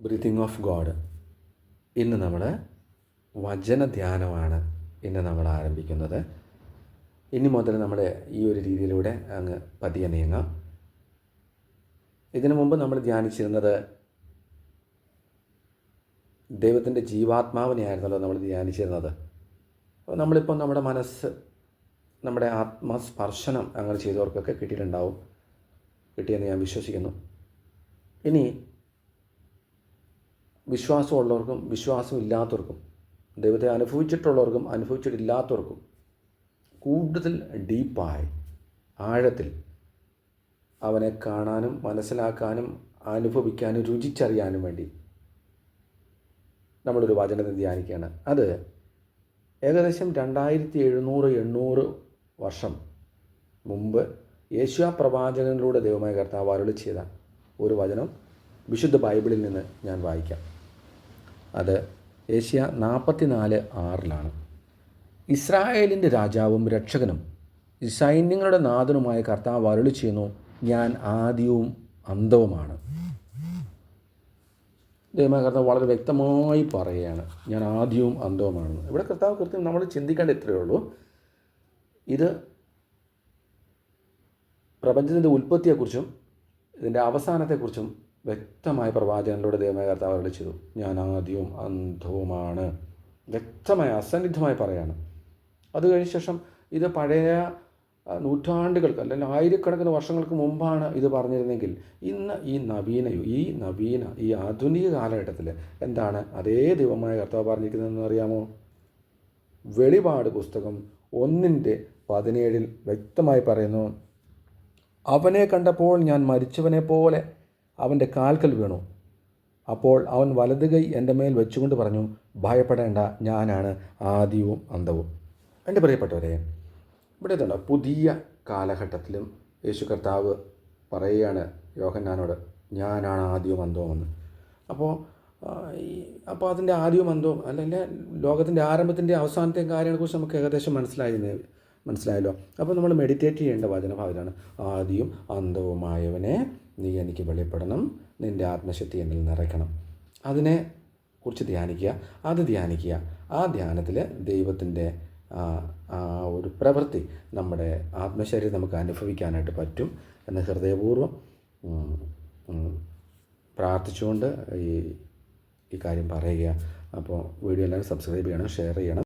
Breathing of God ഇന്ന് നമ്മൾ വചന ധ്യാനമാണ് ഇന്ന് നമ്മൾ ആരംഭിക്കുന്നത്. ഇനി മുതൽ നമ്മൾ ഈ ഒരു രീതിയിലൂടെ അങ്ങ് പതിയെ നീങ്ങാം ഇതിനു മുമ്പ് നമ്മൾ ധ്യാനിച്ചിരുന്നത് ദൈവത്തിന്റെ ജീവാത്മാവിനെയായിരുന്നല്ലോ നമ്മൾ ധ്യാനിച്ചിരുന്നത്. അപ്പോൾ നമ്മളിപ്പോൾ നമ്മുടെ മനസ്സ് നമ്മുടെ ആത്മസ്പർശനം അങ്ങനെ ചെയ്തവർക്കൊക്കെ കിട്ടിയിട്ടുണ്ടാവും. കിട്ടിയെന്ന് ഞാൻ വിശ്വസിക്കുന്നു. ഇനി വിശ്വാസമുള്ളവർക്കും വിശ്വാസം ഇല്ലാത്തവർക്കും ദൈവത്തെ അനുഭവിച്ചിട്ടുള്ളവർക്കും അനുഭവിച്ചിട്ടില്ലാത്തവർക്കും കൂടുതൽ ഡീപ്പായി ആഴത്തിൽ അവനെ കാണാനും മനസ്സിലാക്കാനും അനുഭവിക്കാനും രുചിച്ചറിയാനും വേണ്ടി നമ്മളൊരു വചനത്തെ ധ്യാനിക്കുകയാണ്. അത് ഏകദേശം രണ്ടായിരത്തി എഴുന്നൂറ് എണ്ണൂറ് വർഷം മുമ്പ് യേശുവ പ്രവാചകനിലൂടെ ദൈവമായ കർത്താവ് അരുളി ചെയ്ത ഒരു വചനം വിശുദ്ധ ബൈബിളിൽ നിന്ന് ഞാൻ വായിക്കാം. അത് ഏഷ്യ നാൽപ്പത്തിനാല് ആറിലാണ്. ഇസ്രായേലിന്റെ രാജാവും രക്ഷകനും സൈന്യങ്ങളുടെ നാഥനുമായ കർത്താവ് അരുളി ചെയ്യുന്നു ഞാൻ ആദ്യവും അന്തവുമാണ് ദൈവമായ കർത്താവ് വളരെ വ്യക്തമായി പറയുകയാണ് ഞാൻ ആദ്യവും അന്തവുമാണെന്ന് ഇവിടെ കർത്താവ് കൃത്യം നമ്മൾ ചിന്തിക്കേണ്ട ഇത്രയേ ഉള്ളൂ. ഇത് പ്രപഞ്ചത്തിന്റെ ഉൽപ്പത്തിയെക്കുറിച്ചും ഇതിന്റെ അവസാനത്തെക്കുറിച്ചും വ്യക്തമായ പ്രവാചകനിലൂടെ ദൈവമായ കർത്താവ് അരളിച്ചതു ഞാൻ ആദ്യവും അന്ധവുമാണ്. വ്യക്തമായ അസന്നിഗ്ധമായി പറയാണ്. അത് കഴിഞ്ഞ ശേഷം ഇത് പഴയ നൂറ്റാണ്ടുകൾക്ക് അല്ലെങ്കിൽ ആയിരക്കണക്കിന് വർഷങ്ങൾക്ക് മുമ്പാണ് ഇത് പറഞ്ഞിരുന്നെങ്കിൽ ഇന്ന് ഈ നവീന ഈ നവീന ഈ ആധുനിക കാലഘട്ടത്തിൽ എന്താണ് അതേ ദൈവമായ കർത്താവ് പറഞ്ഞിരിക്കുന്നതെന്ന് അറിയാമോ? വെളിപാട് പുസ്തകം ഒന്നിന്റെ പതിനേഴിൽ വ്യക്തമായി പറയുന്നു അവനെ കണ്ടപ്പോൾ ഞാൻ മരിച്ചവനെ പോലെ അവന്റെ കാൽക്കൽ വീണു. അപ്പോൾ അവൻ വലത് കൈ എന്റെ മേൽ വെച്ചുകൊണ്ട് പറഞ്ഞു ഭയപ്പെടേണ്ട ഞാനാണ് ആദ്യവും അന്തവും. എന്റെ പ്രിയപ്പെട്ടവരെ ഇവിടെ ഇതുണ്ട്? പുതിയ കാലഘട്ടത്തിലും യേശു കർത്താവ് പറയുകയാണ് യോഹന്നാനോട് ഞാനാണ് ആദ്യവും അന്തവും എന്ന്. അപ്പോൾ ഈ അപ്പോൾ അതിന്റെ ആദ്യവും അന്തവും അല്ലെങ്കിൽ ലോകത്തിന്റെ ആരംഭത്തിന്റെ അവസാനത്തെ കാര്യങ്ങളെക്കുറിച്ച് നമുക്ക് ഏകദേശം മനസ്സിലായി മനസ്സിലായല്ലോ. അപ്പോൾ നമ്മൾ മെഡിറ്റേറ്റ് ചെയ്യേണ്ട വചനഭാവനാണ് ആദ്യവും അന്തവുമായവനെ നീ എനിക്ക് വെളിപ്പെടണം. നിന്റെ ആത്മശക്തി എന്നിൽ നിറയ്ക്കണം. അതിനെ കുറിച്ച് ധ്യാനിക്കുക. അത് ധ്യാനിക്കുക. ആ ധ്യാനത്തിൽ ദൈവത്തിന്റെ ആ ഒരു പ്രവൃത്തി നമ്മുടെ ആത്മശരീരം നമുക്ക് അനുഭവിക്കാനായിട്ട് പറ്റും എന്ന് ഹൃദയപൂർവം പ്രാർത്ഥിച്ചുകൊണ്ട് ഈ ഈ കാര്യം പറയുക. അപ്പോൾ വീഡിയോ എല്ലാവരും സബ്സ്ക്രൈബ് ചെയ്യണം ഷെയർ ചെയ്യണം.